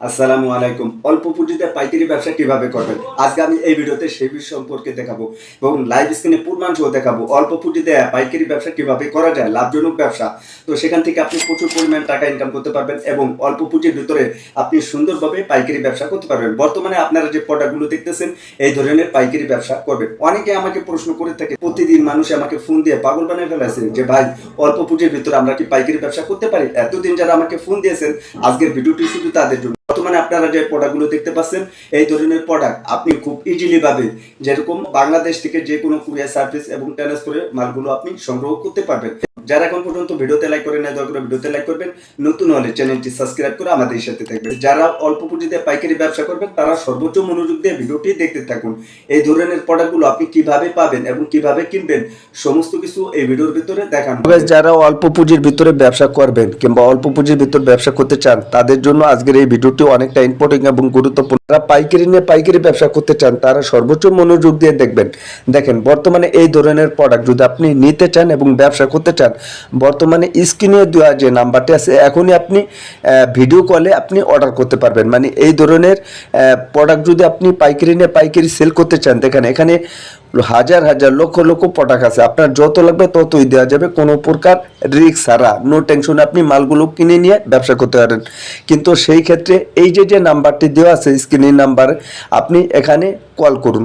আসসালামু আলাইকুম। অল্প পুঁজিতে পাইকারি ব্যবসা কীভাবে করবেন? আজকে আমি এই ভিডিওতে সেই বিষয় সম্পর্কে দেখাবো এবং লাইভ স্ক্রিনে পূর্ণাংশ দেখাবো। অল্প পুঁজিতে পাইকারি ব্যবসা কীভাবে করা যায়? লাভজনক ব্যবসা। তো সেখান থেকে আপনি প্রচুর পরিমাণ টাকা ইনকাম করতে পারবেন এবং অল্প পুঁজির ভিতরে আপনি সুন্দরভাবে পাইকারি ব্যবসা করতে পারবেন। বর্তমানে আপনারা যে প্রোডাক্টগুলো দেখতেছেন, এই ধরনের পাইকারি ব্যবসা করবেন। অনেকে আমাকে প্রশ্ন করে থাকে, প্রতিদিন মানুষ আমাকে ফোন দিয়ে পাগল বানিয়ে ফেলেছে যে, ভাই, অল্প পুঁজির ভিতরে আমরা কি পাইকারি ব্যবসা করতে পারি? এতদিন যারা আমাকে ফোন দিয়েছেন, আজকের ভিডিওটি শুধু তাদের জন্য। বর্তমানে আপনারা যে প্রোডাক্টগুলো দেখতে পাচ্ছেন, এই ধরনের প্রোডাক্ট আপনি খুব ইজিলি ভাবে যেরকম বাংলাদেশ থেকে যে কোনো কুরিয়ার সার্ভিস এবং ট্রান্সফারে মালগুলো আপনি সংগ্রহ করতে পারবেন। যারা এখন পর্যন্ত ভিডিওতে লাইক করেন না দয়া করে ভিডিওতে লাইক করবেন। নতুন হলে চ্যানেলটি সাবস্ক্রাইব করে আমাদের সাথে থাকবেন। যারা অল্প পুঁজিতে পাইকারি ব্যবসা করবেন, তারা সর্বোচ্চ মনোযোগ দিয়ে ভিডিওটি দেখতে থাকুন। এই ধরনের প্রোডাক্টগুলো আপনি কীভাবে পাবেন এবং কীভাবে কিনবেন, সমস্ত কিছু এই ভিডিওর ভিতরে দেখানো যারা অল্প পুঁজির ভিতরে ব্যবসা করবেন কিংবা অল্প পুঁজির ভিতরে ব্যবসা করতে চান, তাদের জন্য আজকের এই ভিডিওটি অনেকটা ইম্পর্টেন্ট এবং গুরুত্বপূর্ণ। যারা পাইকারি নিয়ে পাইকারি ব্যবসা করতে চান, তারা সর্বোচ্চ মনোযোগ দিয়ে দেখবেন। দেখেন, বর্তমানে এই ধরনের প্রোডাক্ট যদি আপনি নিতে চান এবং ব্যবসা করতে চান, বর্তমানে স্ক্রিনে দেওয়া যে নাম্বারটি আছে, এখনই আপনি ভিডিও কলে আপনি অর্ডার করতে পারবেন। মানে এই ধরনের প্রোডাক্ট যদি আপনি পাইকারি নিয়ে পাইকারি সেল করতে চান, দেখেন এখানে হাজার হাজার লক্ষ লক্ষ প্রোডাক্ট আছে। আপনার যত লাগবে ততই দেওয়া যাবে। কোনো প্রকার রিক্স ছাড়া। নো টেনশন আপনি মালগুলো কিনে নিয়ে ব্যবসা করতে পারেন। কিন্তু সেই ক্ষেত্রে এই যে যে নাম্বারটি দেওয়া আছে স্ক্রিনের নাম্বার আপনি এখানে কল করুন।